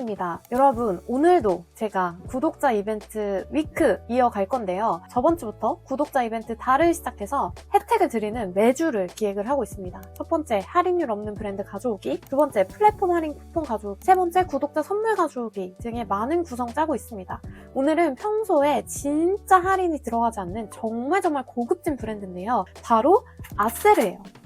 꾼입니다. 여러분 오늘도 제가 구독자 이벤트 위크 이어갈 건데요. 저번 주부터 구독자 이벤트 달을 시작해서 혜택을 드리는 매주를 기획을 하고 있습니다. 첫 번째 할인율 없는 브랜드 가져오기. 두 번째 플랫폼 할인 쿠폰 가져오기. 세 번째 구독자 선물 가져오기 등의 많은 구성 짜고 있습니다. 오늘은 평소에 진짜 할인이 들어가지 않는 정말 정말 고급진 브랜드인데요. 바로 아세르예요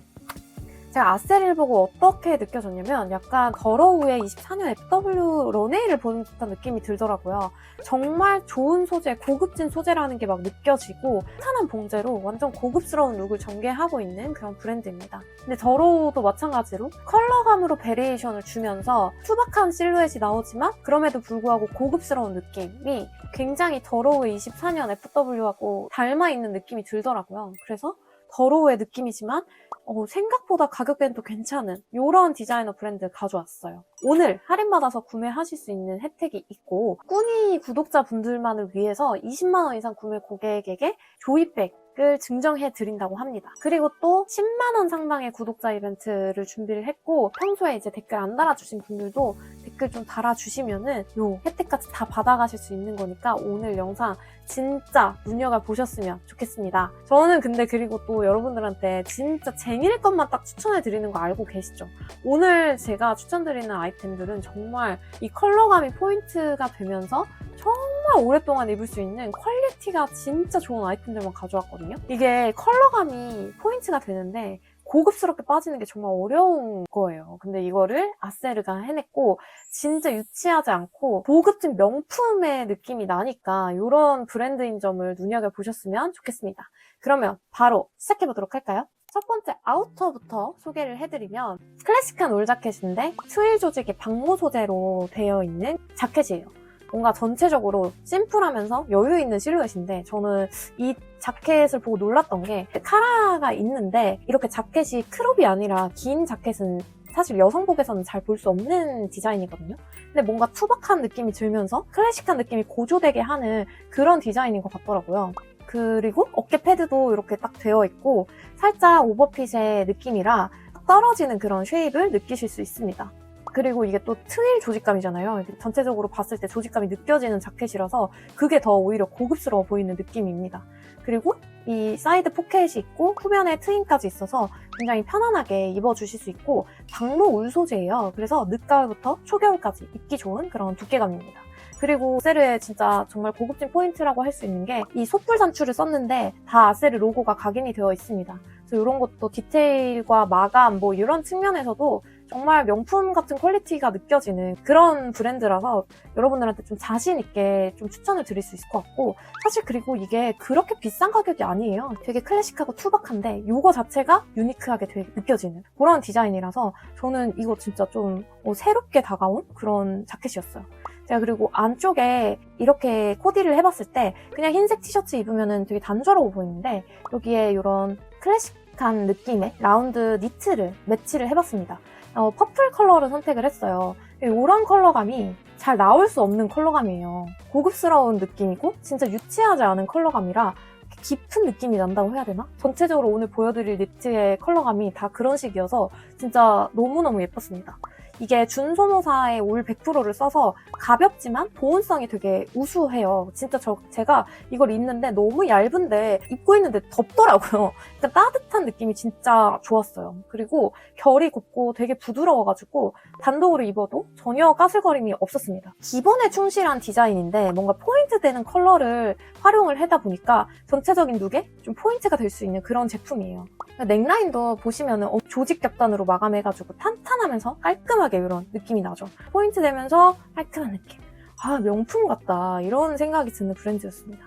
제가 아세리를 보고 어떻게 느껴졌냐면 약간 더러우의 24년 FW 런웨이를 보는 듯한 느낌이 들더라고요. 정말 좋은 소재, 고급진 소재라는 게 막 느껴지고 탄탄한 봉제로 완전 고급스러운 룩을 전개하고 있는 그런 브랜드입니다. 근데 더러우도 마찬가지로 컬러감으로 베리에이션을 주면서 투박한 실루엣이 나오지만 그럼에도 불구하고 고급스러운 느낌이 굉장히 더러우의 24년 FW하고 닮아있는 느낌이 들더라고요. 그래서 더러우의 느낌이지만 어, 생각보다 가격대는 또 괜찮은 이런 디자이너 브랜드 가져왔어요. 오늘 할인받아서 구매하실 수 있는 혜택이 있고 꾸니 구독자분들만을 위해서 20만원 이상 구매 고객에게 조이백 을 증정해 드린다고 합니다. 그리고 또 10만 원 상당의 구독자 이벤트를 준비를 했고 평소에 이제 댓글 안 달아주신 분들도 댓글 좀 달아주시면은 요 혜택까지 다 받아가실 수 있는 거니까 오늘 영상 진짜 눈여겨 보셨으면 좋겠습니다. 저는 근데 그리고 또 여러분들한테 진짜 쟁일 것만 딱 추천해 드리는 거 알고 계시죠? 오늘 제가 추천드리는 아이템들은 정말 이 컬러감이 포인트가 되면서 정말 오랫동안 입을 수 있는 퀄리티가 진짜 좋은 아이템들만 가져왔거든요. 이게 컬러감이 포인트가 되는데 고급스럽게 빠지는 게 정말 어려운 거예요. 근데 이거를 아세르가 해냈고 진짜 유치하지 않고 고급진 명품의 느낌이 나니까 이런 브랜드인 점을 눈여겨보셨으면 좋겠습니다. 그러면 바로 시작해보도록 할까요? 첫 번째 아우터부터 소개를 해드리면 클래식한 올 자켓인데 트윌 조직의 방모 소재로 되어 있는 자켓이에요. 뭔가 전체적으로 심플하면서 여유 있는 실루엣인데 저는 이 자켓을 보고 놀랐던 게 카라가 있는데 이렇게 자켓이 크롭이 아니라 긴 자켓은 사실 여성복에서는 잘 볼 수 없는 디자인이거든요. 근데 뭔가 투박한 느낌이 들면서 클래식한 느낌이 고조되게 하는 그런 디자인인 것 같더라고요. 그리고 어깨 패드도 이렇게 딱 되어 있고 살짝 오버핏의 느낌이라 떨어지는 그런 쉐입을 느끼실 수 있습니다. 그리고 이게 또 트윌 조직감이잖아요. 전체적으로 봤을 때 조직감이 느껴지는 자켓이라서 그게 더 오히려 고급스러워 보이는 느낌입니다. 그리고 이 사이드 포켓이 있고 후면에 트임까지 있어서 굉장히 편안하게 입어주실 수 있고 방로 울 소재예요. 그래서 늦가을부터 초겨울까지 입기 좋은 그런 두께감입니다. 그리고 아세르의 진짜 정말 고급진 포인트라고 할 수 있는 게 이 소풀 단추를 썼는데 다 아세르 로고가 각인이 되어 있습니다. 그래서 이런 것도 디테일과 마감 뭐 이런 측면에서도 정말 명품 같은 퀄리티가 느껴지는 그런 브랜드라서 여러분들한테 좀 자신 있게 좀 추천을 드릴 수 있을 것 같고 사실 그리고 이게 그렇게 비싼 가격이 아니에요. 되게 클래식하고 투박한데 이거 자체가 유니크하게 되게 느껴지는 그런 디자인이라서 저는 이거 진짜 좀 어, 새롭게 다가온 그런 자켓이었어요. 제가 그리고 안쪽에 이렇게 코디를 해봤을 때 그냥 흰색 티셔츠 입으면 되게 단조로워 보이는데 여기에 이런 클래식한 느낌의 라운드 니트를 매치를 해봤습니다. 어, 퍼플 컬러를 선택을 했어요. 이런 컬러감이 잘 나올 수 없는 컬러감이에요. 고급스러운 느낌이고 진짜 유치하지 않은 컬러감이라 깊은 느낌이 난다고 해야 되나? 전체적으로 오늘 보여드릴 니트의 컬러감이 다 그런 식이어서 진짜 너무너무 예뻤습니다. 이게 준소모사의 올 100%를 써서 가볍지만 보온성이 되게 우수해요. 진짜 저 제가 이걸 입는데 너무 얇은데 입고 있는데 덥더라고요. 그러니까 따뜻한 느낌이 진짜 좋았어요. 그리고 결이 곱고 되게 부드러워가지고 단독으로 입어도 전혀 까슬거림이 없었습니다. 기본에 충실한 디자인인데 뭔가 포인트 되는 컬러를 활용을 하다 보니까 전체적인 룩에 좀 포인트가 될 수 있는 그런 제품이에요. 넥라인도 보시면은 어, 조직 겹단으로 마감해가지고 탄탄하면서 깔끔 하게 이런 느낌이 나죠. 포인트 되면서 깔끔한 느낌. 아 명품 같다 이런 생각이 드는 브랜드였습니다.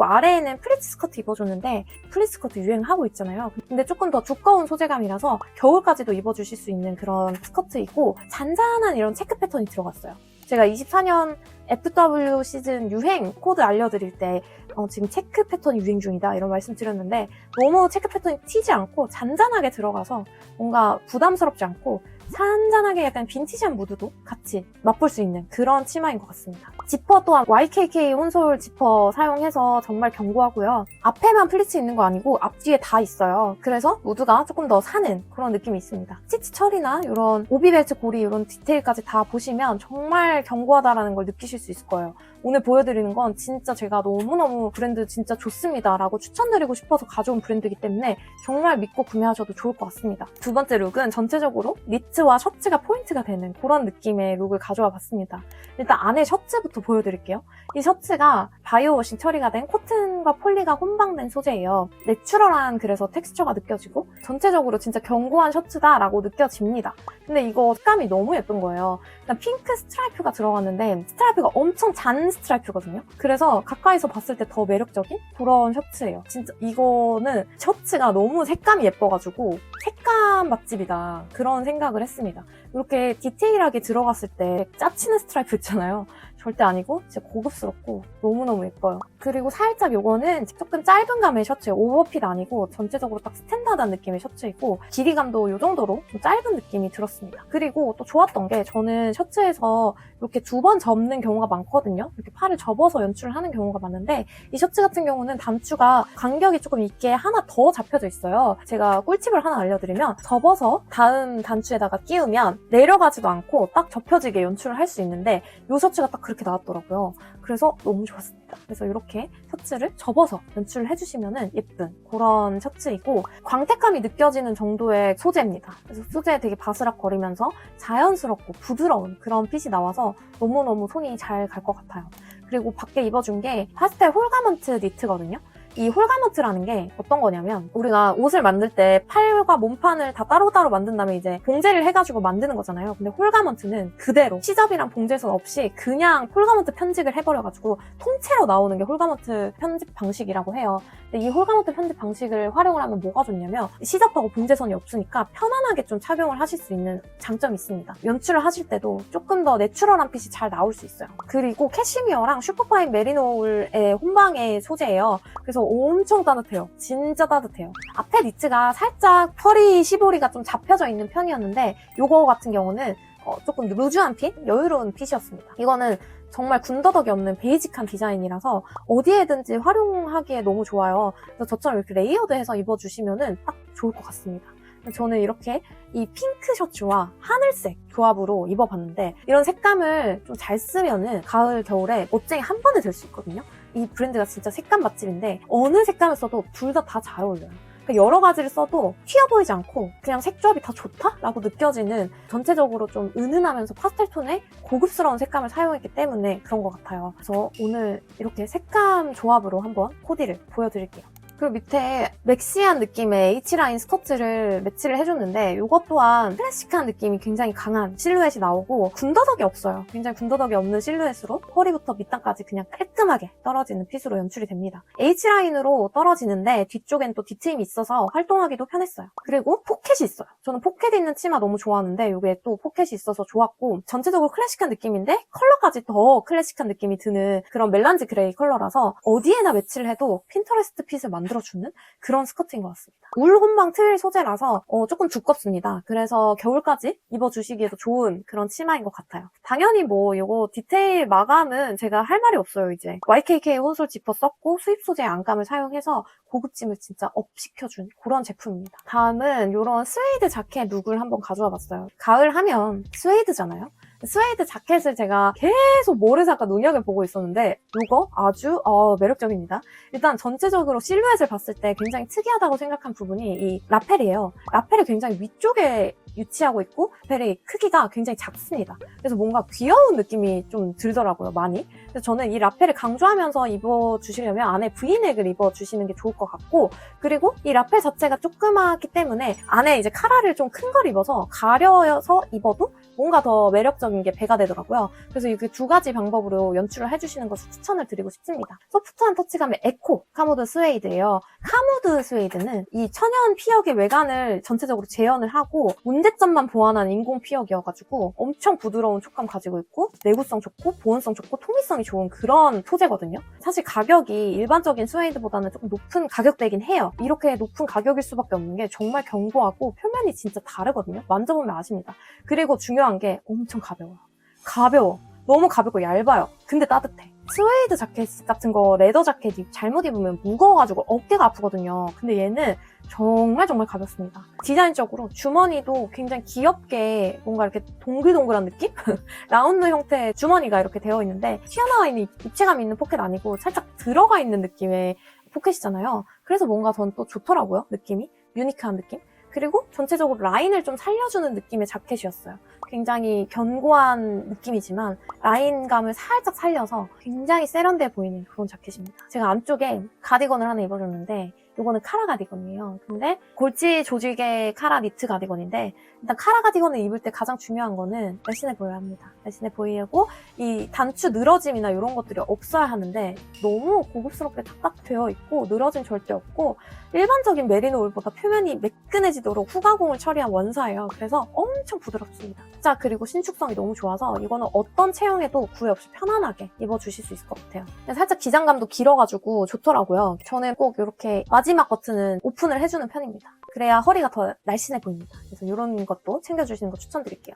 아래에는 플리츠 스커트 입어줬는데 플리츠 스커트 유행하고 있잖아요. 근데 조금 더 두꺼운 소재감이라서 겨울까지도 입어주실 수 있는 그런 스커트이고 잔잔한 이런 체크 패턴이 들어갔어요. 제가 24년 FW 시즌 유행 코드 알려드릴 때 어, 지금 체크 패턴이 유행 중이다 이런 말씀 드렸는데 너무 체크 패턴이 튀지 않고 잔잔하게 들어가서 뭔가 부담스럽지 않고 잔잔하게 약간 빈티지한 무드도 같이 맛볼 수 있는 그런 치마인 것 같습니다. 지퍼 또한 YKK 혼솔 지퍼 사용해서 정말 견고하고요. 앞에만 플리츠 있는 거 아니고 앞뒤에 다 있어요. 그래서 무드가 조금 더 사는 그런 느낌이 있습니다. 스티치 처리나 이런 오비 벨트 고리 이런 디테일까지 다 보시면 정말 견고하다라는 걸 느끼실 수 있을 거예요. 오늘 보여드리는 건 진짜 제가 너무너무 브랜드 진짜 좋습니다 라고 추천드리고 싶어서 가져온 브랜드이기 때문에 정말 믿고 구매하셔도 좋을 것 같습니다. 두 번째 룩은 전체적으로 니트와 셔츠가 포인트가 되는 그런 느낌의 룩을 가져와 봤습니다. 일단 안에 셔츠부터 보여드릴게요. 이 셔츠가 바이오워싱 처리가 된 코튼과 폴리가 혼방된 소재예요. 내추럴한 그래서 텍스처가 느껴지고 전체적으로 진짜 견고한 셔츠다라고 느껴집니다. 근데 이거 색감이 너무 예쁜 거예요. 일단 핑크 스트라이프가 들어갔는데 스트라이프가 엄청 잔 스트라이프거든요. 그래서 가까이서 봤을 때 더 매력적인 그런 셔츠예요. 진짜 이거는 셔츠가 너무 색감이 예뻐가지고 색감 맛집이다 그런 생각을 했습니다. 이렇게 디테일하게 들어갔을 때 짜치는 스트라이프 있잖아요. 절대 아니고 진짜 고급스럽고 너무너무 예뻐요. 그리고 살짝 요거는 조금 짧은 감의 셔츠예요. 오버핏 아니고 전체적으로 딱 스탠다드한 느낌의 셔츠이고 길이감도 요 정도로 좀 짧은 느낌이 들었습니다. 그리고 또 좋았던 게 저는 셔츠에서 이렇게 두 번 접는 경우가 많거든요. 이렇게 팔을 접어서 연출을 하는 경우가 많은데 이 셔츠 같은 경우는 단추가 간격이 조금 있게 하나 더 잡혀져 있어요. 제가 꿀팁을 하나 알려드리면 접어서 다음 단추에다가 끼우면 내려가지도 않고 딱 접혀지게 연출을 할 수 있는데 이 셔츠가 딱 그렇게 나왔더라고요. 그래서 너무 좋았습니다. 그래서 이렇게 셔츠를 접어서 연출을 해주시면 예쁜 그런 셔츠이고 광택감이 느껴지는 정도의 소재입니다. 그래서 소재 되게 바스락거리면서 자연스럽고 부드러운 그런 핏이 나와서 너무너무 손이 잘 갈 것 같아요. 그리고 밖에 입어준 게 파스텔 홀가먼트 니트거든요. 이 홀가먼트라는 게 어떤 거냐면 우리가 옷을 만들 때 팔과 몸판을 다 따로따로 만든 다음에 이제 봉제를 해가지고 만드는 거잖아요. 근데 홀가먼트는 그대로 시접이랑 봉제선 없이 그냥 홀가먼트 편직을 해버려가지고 통째로 나오는 게 홀가먼트 편집 방식이라고 해요. 근데 이 홀가먼트 편집 방식을 활용을 하면 뭐가 좋냐면 시접하고 봉제선이 없으니까 편안하게 좀 착용을 하실 수 있는 장점이 있습니다. 연출을 하실 때도 조금 더 내추럴한 핏이 잘 나올 수 있어요. 그리고 캐시미어랑 슈퍼파인 메리노울의 혼방의 소재예요. 그래서 엄청 따뜻해요. 진짜 따뜻해요. 앞에 니트가 살짝 펄이 시보리가 좀 잡혀져 있는 편이었는데 이거 같은 경우는 어, 조금 루즈한 핏? 여유로운 핏이었습니다. 이거는 정말 군더더기 없는 베이직한 디자인이라서 어디에든지 활용하기에 너무 좋아요. 그래서 저처럼 이렇게 레이어드해서 입어주시면 딱 좋을 것 같습니다. 저는 이렇게 이 핑크 셔츠와 하늘색 조합으로 입어봤는데 이런 색감을 좀 잘 쓰면은 가을 겨울에 멋쟁이 한 번에 될 수 있거든요. 이 브랜드가 진짜 색감 맛집인데 어느 색감을 써도 둘 다 다 잘 어울려요. 그러니까 여러 가지를 써도 튀어 보이지 않고 그냥 색조합이 다 좋다라고 느껴지는 전체적으로 좀 은은하면서 파스텔 톤의 고급스러운 색감을 사용했기 때문에 그런 것 같아요. 그래서 오늘 이렇게 색감 조합으로 한번 코디를 보여드릴게요. 그리고 밑에 맥시한 느낌의 H라인 스커트를 매치를 해줬는데 이것 또한 클래식한 느낌이 굉장히 강한 실루엣이 나오고 군더더기 없어요. 굉장히 군더더기 없는 실루엣으로 허리부터 밑단까지 그냥 깔끔하게 떨어지는 핏으로 연출이 됩니다. H라인으로 떨어지는데 뒤쪽엔 또 뒤트임이 있어서 활동하기도 편했어요. 그리고 포켓이 있어요. 저는 포켓 있는 치마 너무 좋아하는데 이게 또 포켓이 있어서 좋았고 전체적으로 클래식한 느낌인데 컬러까지 더 클래식한 느낌이 드는 그런 멜란지 그레이 컬러라서 어디에나 매치를 해도 핀터레스트 핏을 만들 어주는 그런 스커트인 것 같습니다. 울 혼방 트윌 소재라서 어, 조금 두껍습니다. 그래서 겨울까지 입어주시기에도 좋은 그런 치마인 것 같아요. 당연히 뭐 이거 디테일 마감은 제가 할 말이 없어요 이제. YKK 혼솔 지퍼 썼고 수입 소재 안감을 사용해서 고급짐을 진짜 업시켜준 그런 제품입니다. 다음은 이런 스웨이드 자켓 룩을 한번 가져와 봤어요. 가을 하면 스웨이드잖아요. 스웨이드 자켓을 제가 계속 뭐를 살까 눈여겨 보고 있었는데 이거 아주 어, 매력적입니다. 일단 전체적으로 실루엣을 봤을 때 굉장히 특이하다고 생각한 부분이 이 라펠이에요. 라펠이 굉장히 위쪽에 위치하고 있고 라펠의 크기가 굉장히 작습니다. 그래서 뭔가 귀여운 느낌이 좀 들더라고요, 많이. 그래서 저는 이 라펠을 강조하면서 입어주시려면 안에 브이넥을 입어주시는 게 좋을 것 같고 그리고 이 라펠 자체가 조그맣기 때문에 안에 이제 카라를 좀 큰 걸 입어서 가려서 입어도 뭔가 더 매력적 인 게 배가 되더라고요. 그래서 이렇게 두 가지 방법으로 연출을 해주시는 것을 추천을 드리고 싶습니다. 소프트한 터치감의 에코 카모드 스웨이드예요. 카모드 스웨이드는 이 천연 피혁의 외관을 전체적으로 재현을 하고 문제점만 보완한 인공 피혁이어가지고 엄청 부드러운 촉감 가지고 있고 내구성 좋고 보온성 좋고 통기성이 좋은 그런 소재거든요. 사실 가격이 일반적인 스웨이드보다는 조금 높은 가격대긴 해요. 이렇게 높은 가격일 수밖에 없는 게 정말 견고하고 표면이 진짜 다르거든요. 만져보면 아십니다. 그리고 중요한 게 엄청 가벼워요. 가벼워. 너무 가볍고 얇아요. 근데 따뜻해. 스웨이드 자켓 같은 거, 레더 자켓 잘못 입으면 무거워가지고 어깨가 아프거든요. 근데 얘는 정말 정말 가볍습니다. 디자인적으로 주머니도 굉장히 귀엽게 뭔가 이렇게 동글동글한 느낌? 라운드 형태의 주머니가 이렇게 되어 있는데 튀어나와 있는 입체감 있는 포켓 아니고 살짝 들어가 있는 느낌의 포켓이잖아요. 그래서 뭔가 전 또 좋더라고요. 느낌이. 유니크한 느낌. 그리고 전체적으로 라인을 좀 살려주는 느낌의 자켓이었어요. 굉장히 견고한 느낌이지만 라인감을 살짝 살려서 굉장히 세련돼 보이는 그런 자켓입니다. 제가 안쪽에 가디건을 하나 입어줬는데 이거는 카라 가디건이에요. 근데 골지 조직의 카라 니트 가디건인데 일단 카라 가디건을 입을 때 가장 중요한 거는 날씬해 보여야 합니다. 날씬해 보이고 이 단추 늘어짐이나 이런 것들이 없어야 하는데 너무 고급스럽게 탁탁 되어 있고 늘어짐 절대 없고 일반적인 메리노 울보다 표면이 매끈해지도록 후가공을 처리한 원사예요. 그래서 엄청 부드럽습니다. 자 그리고 신축성이 너무 좋아서 이거는 어떤 체형에도 구애 없이 편안하게 입어주실 수 있을 것 같아요. 살짝 기장감도 길어가지고 좋더라고요. 저는 꼭 이렇게 마지막 버튼은 오픈을 해주는 편입니다. 그래야 허리가 더 날씬해 보입니다. 그래서 이런 것도 챙겨주시는 거 추천드릴게요.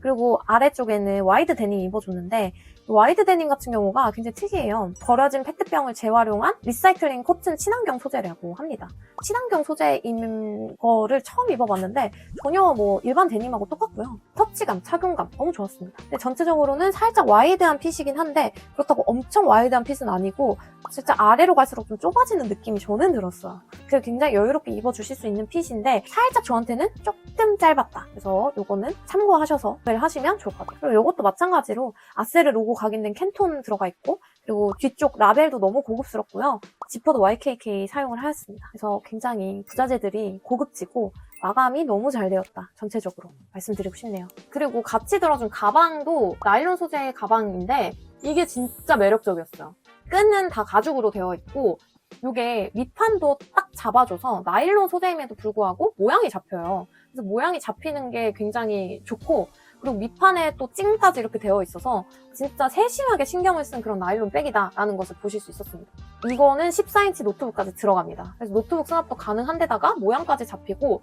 그리고 아래쪽에는 와이드 데님 입어줬는데 이 와이드 데님 같은 경우가 굉장히 특이해요. 버려진 페트병을 재활용한 리사이클링 코튼 친환경 소재라고 합니다. 친환경 소재인 거를 처음 입어봤는데 전혀 뭐 일반 데님하고 똑같고요. 터치감, 착용감 너무 좋았습니다. 전체적으로는 살짝 와이드한 핏이긴 한데 그렇다고 엄청 와이드한 핏은 아니고 진짜 아래로 갈수록 좀 좁아지는 느낌이 저는 들었어요. 그래서 굉장히 여유롭게 입어주실 수 있는 핏인데 살짝 저한테는 조금 짧았다. 그래서 이거는 참고하셔서 구매를 하시면 좋을 것 같아요. 그리고 이것도 마찬가지로 아세르 로고 각인된 캔톤 들어가 있고 그리고 뒤쪽 라벨도 너무 고급스럽고요. 지퍼도 YKK 사용을 하였습니다. 그래서 굉장히 부자재들이 고급지고 마감이 너무 잘 되었다. 전체적으로 말씀드리고 싶네요. 그리고 같이 들어준 가방도 나일론 소재의 가방인데 이게 진짜 매력적이었어요. 끈은 다 가죽으로 되어 있고 이게 밑판도 딱 잡아줘서 나일론 소재임에도 불구하고 모양이 잡혀요. 그래서 모양이 잡히는 게 굉장히 좋고 그리고 밑판에 또 찡까지 이렇게 되어 있어서 진짜 세심하게 신경을 쓴 그런 나일론 백이다라는 것을 보실 수 있었습니다. 이거는 14인치 노트북까지 들어갑니다. 그래서 노트북 수납도 가능한 데다가 모양까지 잡히고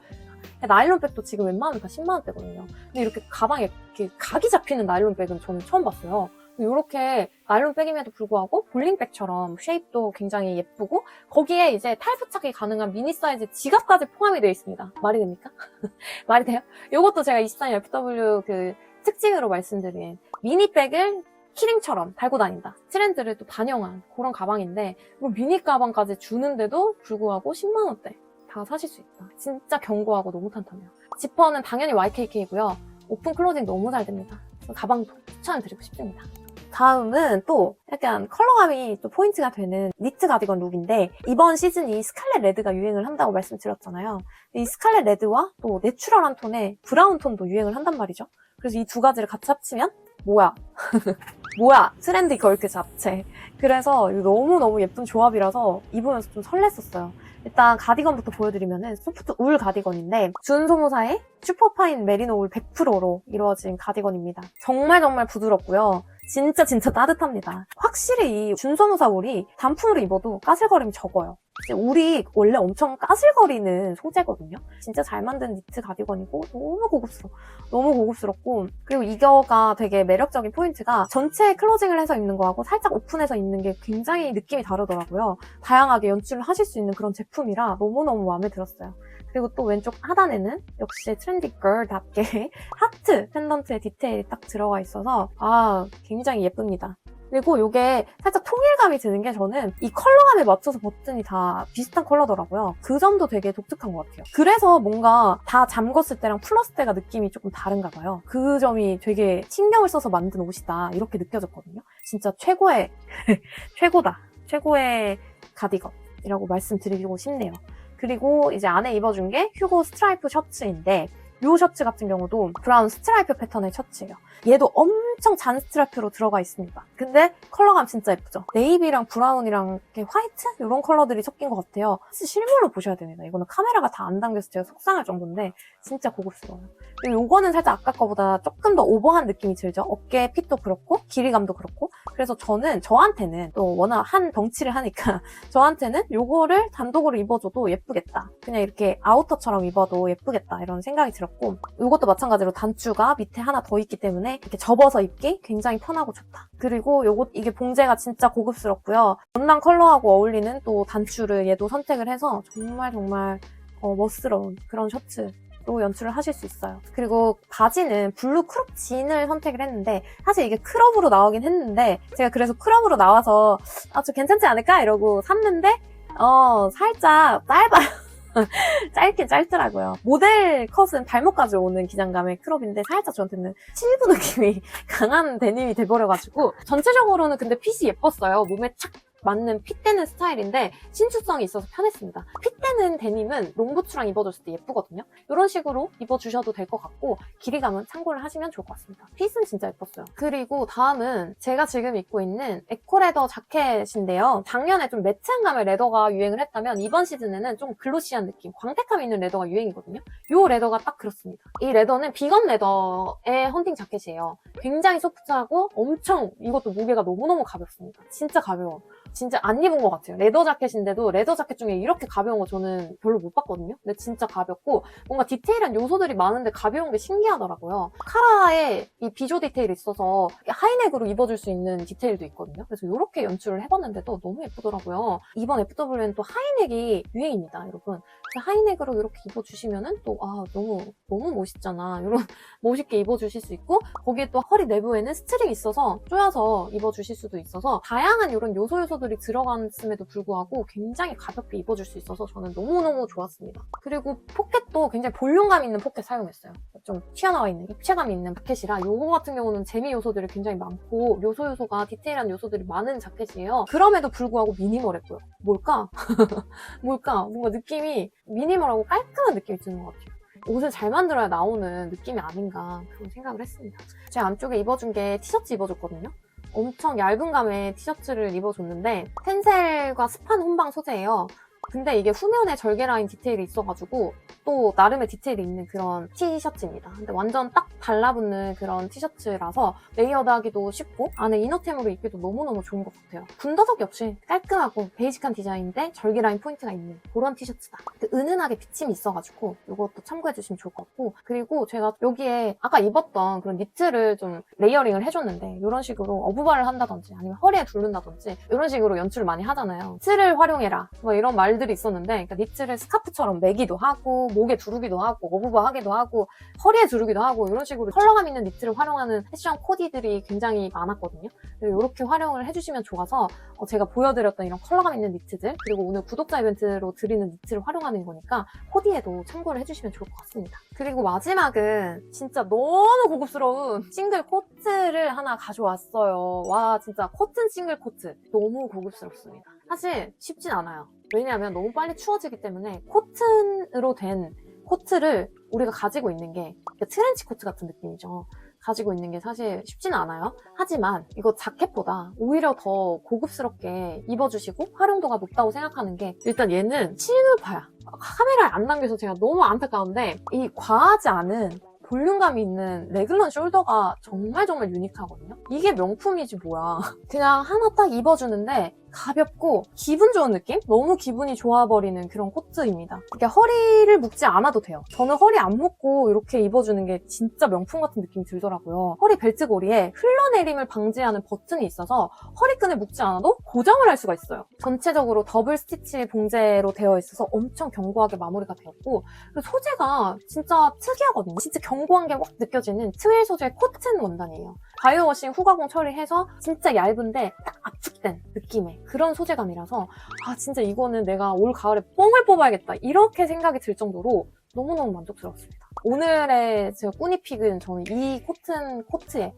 나일론 백도 지금 웬만하면 다 10만 원대거든요. 근데 이렇게 가방에 이렇게 각이 잡히는 나일론 백은 저는 처음 봤어요. 이렇게 나일론 백임에도 불구하고 볼링백처럼 쉐입도 굉장히 예쁘고 거기에 이제 탈부착이 가능한 미니 사이즈 지갑까지 포함이 되어 있습니다. 말이 됩니까? 말이 돼요? 이것도 제가 24 FW 그 특징으로 말씀드린 미니백을 키링처럼 달고 다닌다. 트렌드를 또 반영한 그런 가방인데 뭐 미니 가방까지 주는데도 불구하고 10만 원대 다 사실 수 있다. 진짜 견고하고 너무 탄탄해요. 지퍼는 당연히 YKK고요. 오픈 클로징 너무 잘 됩니다. 가방도 추천을 드리고 싶습니다. 다음은 또 약간 컬러감이 또 포인트가 되는 니트 가디건 룩인데 이번 시즌이 스칼렛 레드가 유행을 한다고 말씀드렸잖아요. 이 스칼렛 레드와 또 내추럴한 톤의 브라운 톤도 유행을 한단 말이죠. 그래서 이 두 가지를 같이 합치면 뭐야? 뭐야? 트렌디 걸크 잡채. 그래서 너무너무 예쁜 조합이라서 입으면서 좀 설렜었어요. 일단 가디건부터 보여드리면은 소프트 울 가디건인데 준소무사의 슈퍼파인 메리노 울 100%로 이루어진 가디건입니다. 정말 정말 부드럽고요. 진짜 진짜 따뜻합니다. 확실히 이 준소무사 울이 단품으로 입어도 까슬거림이 적어요. 울이 원래 엄청 까슬거리는 소재거든요. 진짜 잘 만든 니트 가디건이고 너무 고급스러워. 너무 고급스럽고 그리고 이거가 되게 매력적인 포인트가 전체 클로징을 해서 입는 거하고 살짝 오픈해서 입는 게 굉장히 느낌이 다르더라고요. 다양하게 연출을 하실 수 있는 그런 제품이라 너무너무 마음에 들었어요. 그리고 또 왼쪽 하단에는 역시 트렌디 걸답게 하트 펜던트의 디테일이 딱 들어가 있어서 아 굉장히 예쁩니다. 그리고 이게 살짝 통일감이 드는 게 저는 이 컬러감에 맞춰서 버튼이 다 비슷한 컬러더라고요. 그 점도 되게 독특한 것 같아요. 그래서 뭔가 다 잠궜을 때랑 풀었을 때가 느낌이 조금 다른가 봐요. 그 점이 되게 신경을 써서 만든 옷이다 이렇게 느껴졌거든요. 진짜 최고의 최고다. 최고의 가디건이라고 말씀드리고 싶네요. 그리고 이제 안에 입어준 게 휴고 스트라이프 셔츠인데 이 셔츠 같은 경우도 브라운 스트라이프 패턴의 셔츠예요. 얘도 엄청 잔 스트라이프로 들어가 있습니다. 근데 컬러감 진짜 예쁘죠? 네이비랑 브라운이랑 이렇게 화이트? 이런 컬러들이 섞인 것 같아요. 실물로 보셔야 됩니다. 이거는 카메라가 다 안 담겨서 제가 속상할 정도인데 진짜 고급스러워요. 이거는 살짝 아까 거보다 조금 더 오버한 느낌이 들죠? 어깨 핏도 그렇고 길이감도 그렇고 그래서 저는 저한테는 또 워낙 한 덩치를 하니까 저한테는 요거를 단독으로 입어줘도 예쁘겠다. 그냥 이렇게 아우터처럼 입어도 예쁘겠다. 이런 생각이 들었고 이것도 마찬가지로 단추가 밑에 하나 더 있기 때문에 이렇게 접어서 입기 굉장히 편하고 좋다. 그리고 요거 이게 봉제가 진짜 고급스럽고요. 연랑 컬러하고 어울리는 또 단추를 얘도 선택을 해서 정말 정말 어, 멋스러운 그런 셔츠 로 연출을 하실 수 있어요. 그리고 바지는 블루 크롭 진을 선택을 했는데 사실 이게 크롭으로 나오긴 했는데 제가 그래서 크롭으로 나와서 아, 저 괜찮지 않을까? 이러고 샀는데 어, 살짝 짧아요. 짧긴 짧더라고요. 모델 컷은 발목까지 오는 기장감의 크롭인데 살짝 저한테는 실부 느낌이 강한 데님이 돼버려가지고 전체적으로는 근데 핏이 예뻤어요. 몸에 착 맞는 핏되는 스타일인데 신축성이 있어서 편했습니다. 핏되는 데님은 롱부츠랑 입어줬을 때 예쁘거든요. 이런 식으로 입어주셔도 될 것 같고 길이감은 참고를 하시면 좋을 것 같습니다. 핏은 진짜 예뻤어요. 그리고 다음은 제가 지금 입고 있는 에코레더 자켓인데요. 작년에 좀 매트한 감의 레더가 유행을 했다면 이번 시즌에는 좀 글로시한 느낌, 광택감 있는 레더가 유행이거든요. 이 레더가 딱 그렇습니다. 이 레더는 비건 레더의 헌팅 자켓이에요. 굉장히 소프트하고 엄청 이것도 무게가 너무너무 가볍습니다. 진짜 가벼워. 진짜 안 입은 것 같아요. 레더 자켓인데도 레더 자켓 중에 이렇게 가벼운 거 저는 별로 못 봤거든요. 근데 진짜 가볍고 뭔가 디테일한 요소들이 많은데 가벼운 게 신기하더라고요. 카라에 이 비조 디테일이 있어서 하이넥으로 입어줄 수 있는 디테일도 있거든요. 그래서 이렇게 연출을 해봤는데도 너무 예쁘더라고요. 이번 FW는 또 하이넥이 유행입니다, 여러분. 하이넥으로 이렇게 입어주시면은 또 아 너무 너무 멋있잖아. 이런 멋있게 입어주실 수 있고 거기에 또 허리 내부에는 스트링이 있어서 조여서 입어주실 수도 있어서 다양한 이런 요소 요소들이 들어갔음에도 불구하고 굉장히 가볍게 입어줄 수 있어서 저는 너무너무 좋았습니다. 그리고 포켓도 굉장히 볼륨감 있는 포켓 사용했어요. 좀 튀어나와 있는 입체감 있는 포켓이라 요거 같은 경우는 재미 요소들이 굉장히 많고 요소 요소가 디테일한 요소들이 많은 자켓이에요. 그럼에도 불구하고 미니멀했고요. 뭘까? 뭘까? 뭔가 느낌이 미니멀하고 깔끔한 느낌이 드는 것 같아요. 옷을 잘 만들어야 나오는 느낌이 아닌가 그런 생각을 했습니다. 제 안쪽에 입어준 게 티셔츠 입어줬거든요. 엄청 얇은 감의 티셔츠를 입어줬는데 텐셀과 스판 혼방 소재예요. 근데 이게 후면에 절개 라인 디테일이 있어가지고 또 나름의 디테일이 있는 그런 티셔츠입니다. 근데 완전 딱 달라붙는 그런 티셔츠라서 레이어드하기도 쉽고 안에 이너템으로 입기도 너무너무 좋은 것 같아요. 군더더기 없이 깔끔하고 베이직한 디자인인데 절개 라인 포인트가 있는 그런 티셔츠다. 근데 은은하게 비침이 있어가지고 이것도 참고해주시면 좋을 것 같고 그리고 제가 여기에 아까 입었던 그런 니트를 좀 레이어링을 해줬는데 이런 식으로 어부바를 한다든지 아니면 허리에 두른다든지 이런 식으로 연출을 많이 하잖아요. 니트를 활용해라 뭐 이런 말 들이 있었는데 그러니까 니트를 스카프처럼 매기도 하고 목에 두르기도 하고 어부바 하기도 하고 허리에 두르기도 하고 이런 식으로 컬러감 있는 니트를 활용하는 패션 코디들이 굉장히 많았거든요. 이렇게 활용을 해주시면 좋아서 어, 제가 보여드렸던 이런 컬러감 있는 니트들 그리고 오늘 구독자 이벤트로 드리는 니트를 활용하는 거니까 코디에도 참고를 해주시면 좋을 것 같습니다. 그리고 마지막은 진짜 너무 고급스러운 싱글 코트를 하나 가져왔어요. 와 진짜 코튼 싱글 코트 너무 고급스럽습니다. 사실 쉽진 않아요. 왜냐하면 너무 빨리 추워지기 때문에 코튼으로 된 코트를 우리가 가지고 있는 게 트렌치 코트 같은 느낌이죠. 가지고 있는 게 사실 쉽지는 않아요. 하지만 이거 자켓보다 오히려 더 고급스럽게 입어주시고 활용도가 높다고 생각하는 게 일단 얘는 치누파야. 카메라에 안 담겨서 제가 너무 안타까운데 이 과하지 않은 볼륨감이 있는 레귤런 숄더가 정말 정말 유니크하거든요. 이게 명품이지 뭐야. 그냥 하나 딱 입어주는데 가볍고 기분 좋은 느낌? 너무 기분이 좋아버리는 그런 코트입니다. 이게 허리를 묶지 않아도 돼요. 저는 허리 안 묶고 이렇게 입어주는 게 진짜 명품 같은 느낌이 들더라고요. 허리 벨트고리에 흘러내림을 방지하는 버튼이 있어서 허리끈을 묶지 않아도 고정을 할 수가 있어요. 전체적으로 더블 스티치 봉제로 되어 있어서 엄청 견고하게 마무리가 되었고 소재가 진짜 특이하거든요. 진짜 견고한 게 확 느껴지는 트윌 소재의 코튼 원단이에요. 바이오워싱 후가공 처리해서 진짜 얇은데 딱 압축된 느낌의 그런 소재감이라서 아 진짜 이거는 내가 올 가을에 뽕을 뽑아야겠다 이렇게 생각이 들 정도로 너무너무 만족스러웠습니다. 오늘의 제가 꾸니픽은 저는 이 코튼 코트에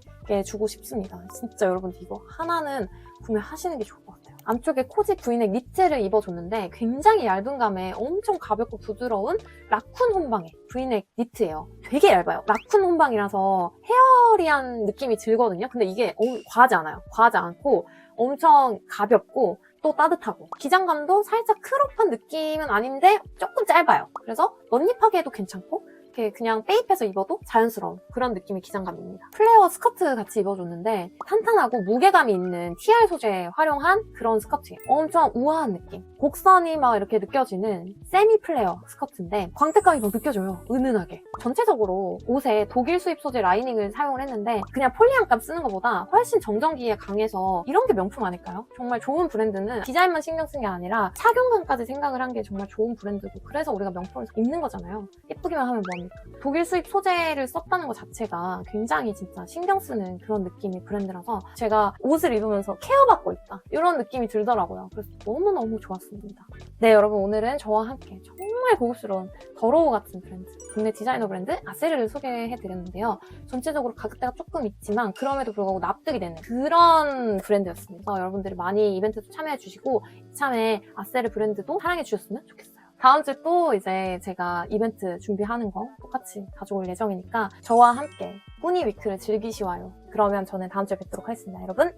주고 싶습니다. 진짜 여러분 이거 하나는 구매하시는 게 좋을 것 같아요. 안쪽에 코지 브이넥 니트를 입어줬는데 굉장히 얇은 감에 엄청 가볍고 부드러운 라쿤 혼방의 브이넥 니트예요. 되게 얇아요. 라쿤 혼방이라서 헤어리한 느낌이 들거든요. 근데 이게 너무 과하지 않아요. 과하지 않고 엄청 가볍고 또 따뜻하고 기장감도 살짝 크롭한 느낌은 아닌데 조금 짧아요. 그래서 넌잎하게 해도 괜찮고 이렇게 그냥 페이프해서 입어도 자연스러운 그런 느낌의 기장감입니다. 플레어 스커트 같이 입어줬는데 탄탄하고 무게감이 있는 TR 소재 활용한 그런 스커트예요. 엄청 우아한 느낌. 곡선이 막 이렇게 느껴지는 세미 플레어 스커트인데 광택감이 막 느껴져요. 은은하게. 전체적으로 옷에 독일 수입 소재 라이닝을 사용을 했는데 그냥 폴리안감 쓰는 것보다 훨씬 정전기에 강해서 이런 게 명품 아닐까요? 정말 좋은 브랜드는 디자인만 신경 쓴 게 아니라 착용감까지 생각을 한 게 정말 좋은 브랜드고 그래서 우리가 명품을 입는 거잖아요. 예쁘기만 하면 뭐합니까? 독일 수입 소재를 썼다는 것 자체가 굉장히 진짜 신경 쓰는 그런 느낌의 브랜드라서 제가 옷을 입으면서 케어받고 있다. 이런 느낌이 들더라고요. 그래서 너무너무 좋았습니다. 네, 여러분 오늘은 저와 함께 정말 고급스러운 더로우 같은 브랜드, 국내 디자이너 브랜드 아세르를 소개해드렸는데요. 전체적으로 가격대가 조금 있지만 그럼에도 불구하고 납득이 되는 그런 브랜드였습니다. 여러분들이 많이 이벤트도 참여해주시고 이참에 아세르 브랜드도 사랑해주셨으면 좋겠어요. 다 음 주에 또 이제 제가 이벤트 준비하는 거 똑같이 가져올 예정이니까 저와 함께 꾸니 위크를 즐기시와요. 그러면 저는 다음 주에 뵙도록 하겠습니다. 여러분